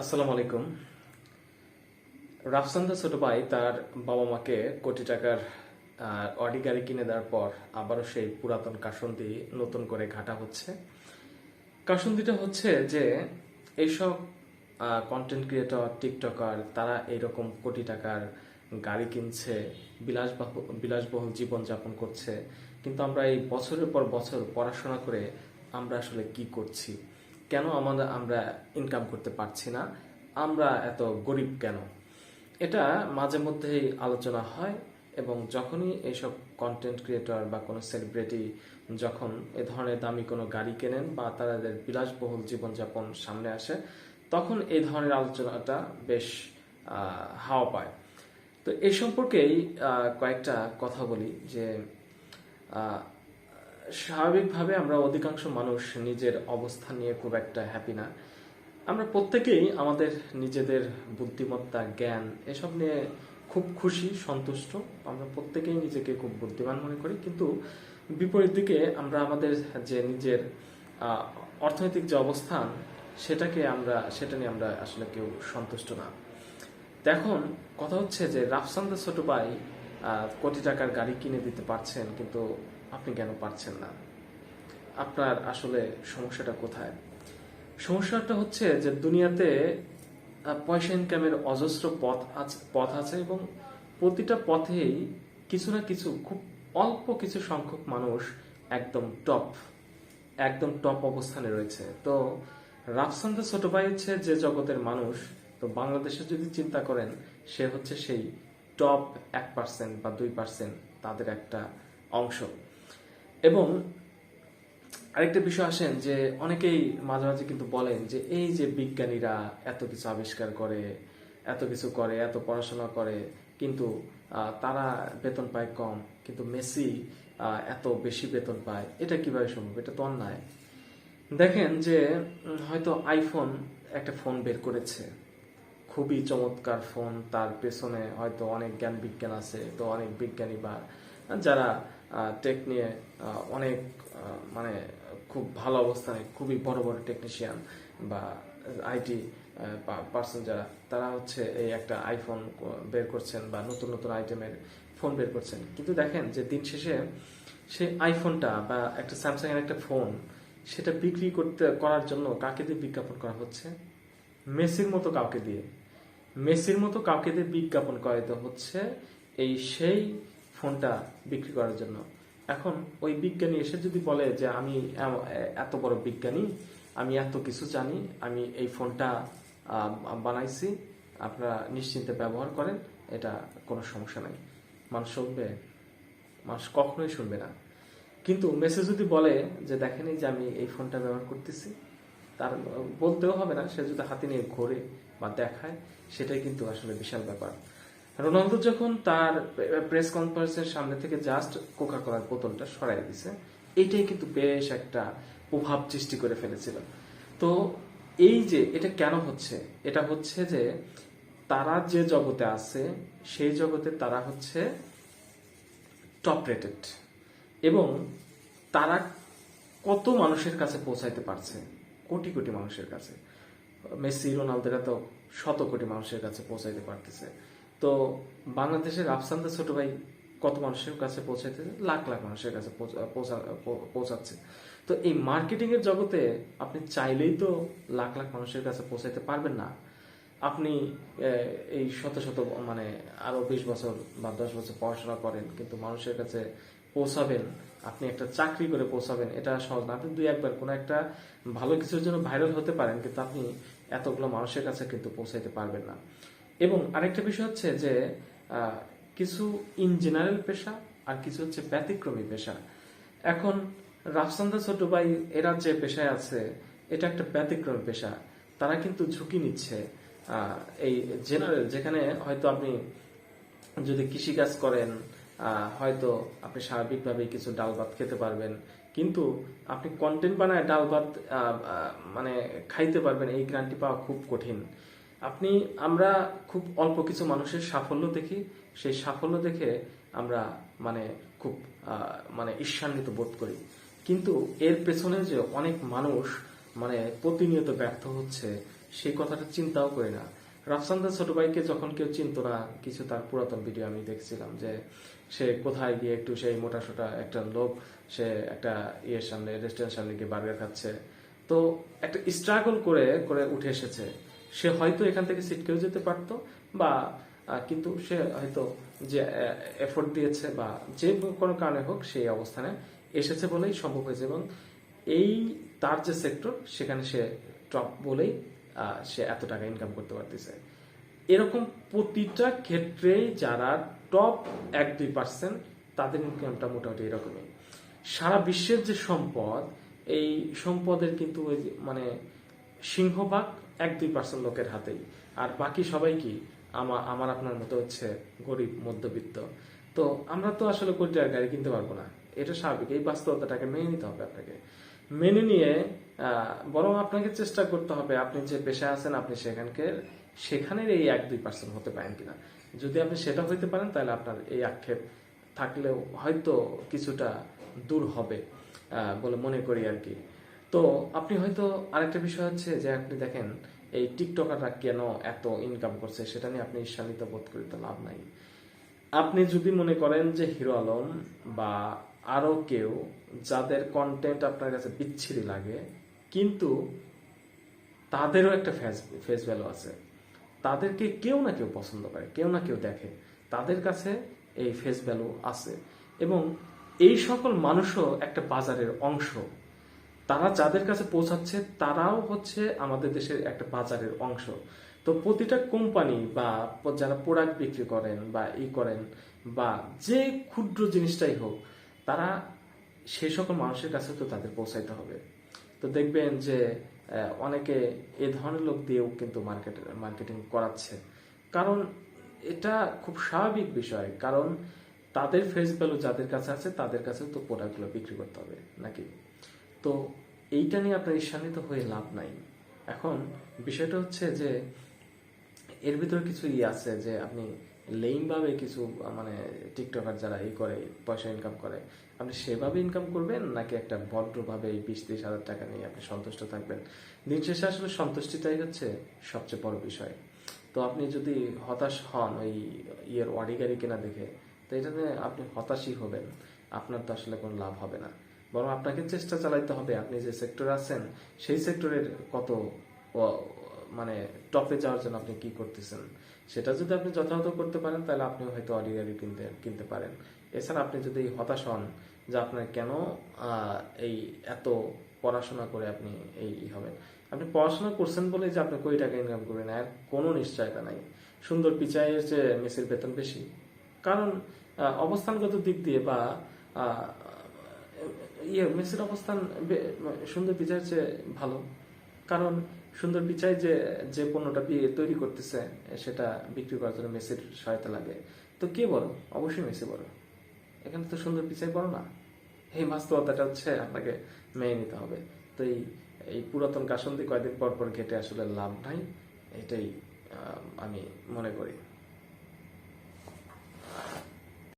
আসসালামু আলাইকুম। রাফসান্দা ছোট ভাই তার বাবা মাকে কোটি টাকার অডি গাড়ি কিনে দেওয়ার পর আবারও সেই পুরাতন কাসন্দি নতুন করে ঘাটা হচ্ছে। কাসন্দিটা হচ্ছে যে এইসব কন্টেন্ট ক্রিয়েটর টিকটকার তারা এইরকম কোটি টাকার গাড়ি কিনছে, বিলাসবাহু, বিলাসবহুল জীবনযাপন করছে। কিন্তু আমরা এই বছরের পর বছর পড়াশোনা করে আমরা আসলে কি করছি? কেন আমরা আমরা ইনকাম করতে পারছি না? আমরা এত গরিব কেন? এটা মাঝে মধ্যেই আলোচনা হয় এবং যখনই এইসব কন্টেন্ট ক্রিয়েটর বা কোনো সেলিব্রিটি যখন এ ধরনের দামি কোনো গাড়ি কেনেন বা তাদের বিলাসবহুল জীবনযাপন সামনে আসে, তখন এই ধরনের আলোচনাটা বেশ হাওয়া পায়। তো এই সম্পর্কেই কয়েকটা কথা বলি যে স্বাভাবিকভাবে আমরা অধিকাংশ মানুষ নিজের অবস্থান নিয়ে খুব একটা হ্যাপি না। আমরা প্রত্যেকেই আমাদের নিজেদের বুদ্ধিমত্তা, জ্ঞান এসব নিয়ে খুব খুশি, সন্তুষ্ট। আমরা প্রত্যেকেই নিজেকে খুব বুদ্ধিমান মনে করি। কিন্তু বিপরীত দিকে আমরা আমাদের যে নিজের অর্থনৈতিক যে অবস্থান, সেটাকে আমরা, সেটা নিয়ে আমরা আসলে কেউ সন্তুষ্ট না। এখন কথা হচ্ছে যে রাফসান্দা ছোট ভাই কোটি টাকার গাড়ি কিনে দিতে পারছেন, কিন্তু আপনি কেন পারছেন না? আপনার আসলে সমস্যাটা কোথায়? সমস্যাটা হচ্ছে যে দুনিয়াতে পয়সা ইনকামের অজস্র পথ আছে পথ আছে এবং প্রতিটা পথেই কিছু না কিছু, খুব অল্প কিছু সংখ্যক মানুষ একদম টপ একদম টপ অবস্থানে রয়েছে। তো রাফসান্দা ছোট ভাই হচ্ছে যে জগতের মানুষ, তো বাংলাদেশে যদি চিন্তা করেন, সে হচ্ছে সেই টপ এক পার্সেন্ট বা দুই পার্সেন্ট তাদের একটা অংশ। এবং আরেকটা বিষয় আসেন যে অনেকেই মাঝে মাঝে কিন্তু বলেন যে এই যে বিজ্ঞানীরা এত কিছু আবিষ্কার করে, এত কিছু করে, এত পড়াশোনা করে, কিন্তু তারা বেতন পায় কম, কিন্তু মেসি এত বেশি বেতন পায়, এটা কীভাবে সম্ভব? এটা তো অন্যায়। দেখেন যে হয়তো আইফোন একটা ফোন বের করেছে। খুবই চমৎকার ফোন তার পেছনে হয়তো অনেক জ্ঞান বিজ্ঞান আছে, তো অনেক বিজ্ঞানী বা, যারা টেক নিয়ে অনেক মানে খুব ভালো অবস্থানে খুবই বড় বড় টেকনিশিয়ান বা আইটি পার্সন যারা, তারা হচ্ছে এই একটা আইফোন বের করছেন বা নতুন নতুন আইটেমের ফোন বের করছেন। কিন্তু দেখেন যে দিন শেষে সেই আইফোনটা বা একটা স্যামসাং এর একটা ফোন সেটা বিক্রি করতে, করার জন্য কাকে দিয়ে বিজ্ঞাপন করা হচ্ছে? মেসির মতো কাউকে দিয়ে। মেসির মতো কাউকে দিয়ে বিজ্ঞাপন করাইতে হচ্ছে এই সেই ফোনটা বিক্রি করার জন্য। এখন ওই বিজ্ঞানী এসে যদি বলে যে, আমি এত বড় বিজ্ঞানী, আমি এত কিছু জানি, আমি এই ফোনটা বানাইছি, আপনারা নিশ্চিন্তে ব্যবহার করেন, এটা কোনো সমস্যা নাই। মানুষ শুনবে, মানুষ কখনোই শুনবে না। কিন্তু মেসেজ যদি বলে যে, দেখেন যে আমি এই ফোনটা ব্যবহার করতেছি, তার বলতেও হবে না, সে যদি হাতে নিয়ে ঘোরে বা দেখায়, সেটাই কিন্তু আসলে বিশাল ব্যাপার। রোনালদো যখন তার প্রেস কনফারেন্সের সামনে থেকে জাস্ট কোকা করার বোতলটা সরাই দিছে, এটাই কিন্তু বেশ একটা প্রভাব সৃষ্টি করে ফেলেছিল। তো এই যে এটা কেন হচ্ছে? এটা হচ্ছে যে তারা যে জগতে আছে, সেই জগতে তারা হচ্ছে টপ রেটেড এবং তারা কত মানুষের কাছে পৌঁছাইতে পারছে? কোটি কোটি মানুষের কাছে। মেসি, রোনালদোরা তো শত কোটি মানুষের কাছে পৌঁছাইতে পারতেছে। তো বাংলাদেশের আফসান্দা ছোট ভাই কত মানুষের কাছে পৌঁছাইতেছে লাখ লাখ মানুষের কাছে পৌঁছাচ্ছে। তো এই মার্কেটিং এর জগতে আপনি চাইলেই তো লাখ লাখ মানুষের কাছে পৌঁছাইতে পারবেন না। আপনি এই শত শত মানে আরও বিশ বছর বা দশ বছর পড়াশোনা করেন, কিন্তু মানুষের কাছে পৌঁছাবেন, আপনি একটা চাকরি করে পৌঁছাবেন, এটা সহজ না। আপনি দুই একবার কোনো একটা ভালো কিছুর জন্য ভাইরাল হতে পারেন, কিন্তু আপনি এতগুলো মানুষের কাছে কিন্তু পৌঁছাইতে পারবেন না। এবং আরেকটা বিষয় হচ্ছে যে কিছু ইন জেনারেল পেশা আর কিছু হচ্ছে ব্যতিক্রমী পেশা। এখন রাফসান্দা ছোট ভাই এরা যে পেশায় আছে, এটা একটা ব্যতিক্রমী পেশা। তারা কিন্তু ঝুঁকি নিচ্ছে এই জেনারেল যেখানে হয়তো আপনি যদি কৃষিকাজ করেন হয়তো আপনি স্বাভাবিকভাবে কিছু ডাল ভাত খেতে পারবেন। কিন্তু আপনি কন্টেন্ট বানায় ডাল ভাত মানে খাইতে পারবেন, এই গ্রান্টি পাওয়া খুব কঠিন। আপনি, আমরা খুব অল্প কিছু মানুষের সাফল্য দেখি। সেই সাফল্য দেখে আমরা মানে খুব মানে ঈর্ষান্বিত বোধ করি। কিন্তু এর পেছনে যে অনেক মানুষ মানে প্রতিনিয়ত ব্যর্থ হচ্ছে সেই কথাটা চিন্তাও করি না। রাফসান্দার ছোট ভাইকে যখন কেউ চিনতো না, কিছু তার পুরাতন ভিডিও আমি দেখছিলাম যে সে কোথায় গিয়ে একটু সেই মোটা সোটা একটা লোক, সে একটা ইয়ের সামনে রেস্টুরেন্ট সামনে গিয়ে বার্গার খাচ্ছে। তো একটা স্ট্রাগল করে করে উঠে এসেছে। সে হয়তো এখান থেকে সিটকেও যেতে পারতো বা কিন্তু সে হয়তো যে এফোর্ট দিয়েছে বা যে কোনো কারণে হোক সেই অবস্থানে এসেছে বলেই সম্ভব হয়েছে এবং এই তার যে সেক্টর সেখানে সে টপ বলেই সে এত টাকা ইনকাম করতে পারতেছে। এরকম প্রতিটা ক্ষেত্রেই যারা টপ এক দুই পার্সেন্ট তাদের ইনকামটা মোটামুটি এরকমই। সারা বিশ্বের যে সম্পদ, এই সম্পদের কিন্তু মানে সিংহভাগ এক দুই পার্সেন্ট লোকের হাতেই। আর বাকি সবাই কি? আমার আমার আপনার মতো হচ্ছে গরিব, মধ্যবিত্ত। তো আমরা তো আসলে কোটি টাকার গাড়ি কিনতে পারব না। এটা স্বাভাবিক, এই বাস্তবতাটাকে মেনে নিতে হবে আপনাকে। মেনে নিয়ে বরং আপনাকে চেষ্টা করতে হবে, আপনি যে পেশায় আছেন আপনি সেখানকার সেখানের এই এক দুই পার্সেন্ট হতে পারেন কিনা। যদি আপনি সেটা হইতে পারেন, তাহলে আপনার এই আক্ষেপ থাকলেও হয়তো কিছুটা দূর হবে বলে মনে করি আর কি। তো আপনি হয়তো আরেকটা বিষয় হচ্ছে যে আপনি দেখেন, এই টিকটকাররা কেন এত ইনকাম করছে সেটা নিয়ে আপনি ঈর্ষান্বিত বোধ করে তো লাভ নাই। আপনি যদি মনে করেন যে হিরো আলম বা আরও কেউ যাদের কন্টেন্ট আপনার কাছে বিচ্ছিরি লাগে, কিন্তু তাদেরও একটা ফেস ফেস ভ্যালু আছে। তাদেরকে কেউ না কেউ পছন্দ করে, কেউ না কেউ দেখে। তাদের কাছে এই ফেস ভ্যালু আছে। এবং এই সকল মানুষও একটা বাজারের অংশ। তারা যাদের কাছে পৌঁছাচ্ছে, তারাও হচ্ছে আমাদের দেশের একটা বাজারের অংশ। তো প্রতিটা কোম্পানি বা যারা প্রোডাক্ট বিক্রি করেন বা ই করেন বা যে ক্ষুদ্র জিনিসটাই হোক, তারা সেই সকল মানুষের কাছে তো তাদের পৌঁছাইতে হবে। তো দেখবেন যে অনেকে এ ধরনের লোক দিয়েও কিন্তু মার্কেট মার্কেটিং করাচ্ছে। কারণ এটা খুব স্বাভাবিক বিষয়। কারণ তাদের ফেস ভ্যালু যাদের কাছে আছে, তাদের কাছে তো প্রোডাক্টগুলো বিক্রি করতে হবে, নাকি? তো এইটা নিয়ে আপনার ঈর্ষান্বিত হয়ে লাভ নাই। এখন বিষয়টা হচ্ছে যে এর ভিতরে কিছু ই আছে যে আপনি লেইমভাবে কিছু মানে টিকটকার যারা ই করে, পয়সা ইনকাম করে, আপনি সেভাবে ইনকাম করবেন নাকি একটা ভদ্রভাবে এই বিশ ত্রিশ হাজার টাকা নিয়ে আপনি সন্তুষ্ট থাকবেন? দিন শেষে আসলে সন্তুষ্টিটাই হচ্ছে সবচেয়ে বড় বিষয়। তো আপনি যদি হতাশ হন ওই ইয়ের অডি গাড়ি কেনা দেখে, তো এটাতে আপনি হতাশই হবেন। আপনার তো আসলে কোনো লাভ হবে না। বরং আপনাকে চেষ্টা চালাইতে হবে। আপনি যে সেক্টরে আছেন, সেই সেক্টরের কত মানে টপে যাওয়ার জন্য আপনি কি করতেছেন? সেটা যদি আপনি যথাযথ করতে পারেন, তাহলে আপনি হয়তো অডি গাড়ি কিনতে কিনতে পারেন। এছাড়া আপনি যদি হতাশ হন যে আপনার কেন এই এত পড়াশোনা করে আপনি এই হবেন। আপনি পড়াশোনা করছেন বলে যে আপনি কোটি টাকা ইনকাম করবেন? আর কোনো নিশ্চয়তা নাই। সুন্দর পিচাইয়ের যে মেসির বেতন বেশি। কারণ অবস্থানগত দিক দিয়ে বা ইয়ে মেসির অবস্থান সুন্দর পিচাইয়ের চেয়ে ভালো। কারণ সুন্দর পিচাই যে যে পণ্যটা বি- তৈরি করতেছে, সেটা বিক্রি করার জন্য মেসির সহায়তা লাগে। তো কে বড় অবশ্যই মেসি বড় এখানে তো সুন্দর পিচাই বড় না। এই বাস্তবতাটা হচ্ছে আপনাকে মেনে নিতে হবে। তো এই এই পুরাতন কাসন্দি কয়েকদিন পর পর ঘেটে আসলে লাভ নাই। এটাই আমি মনে করি।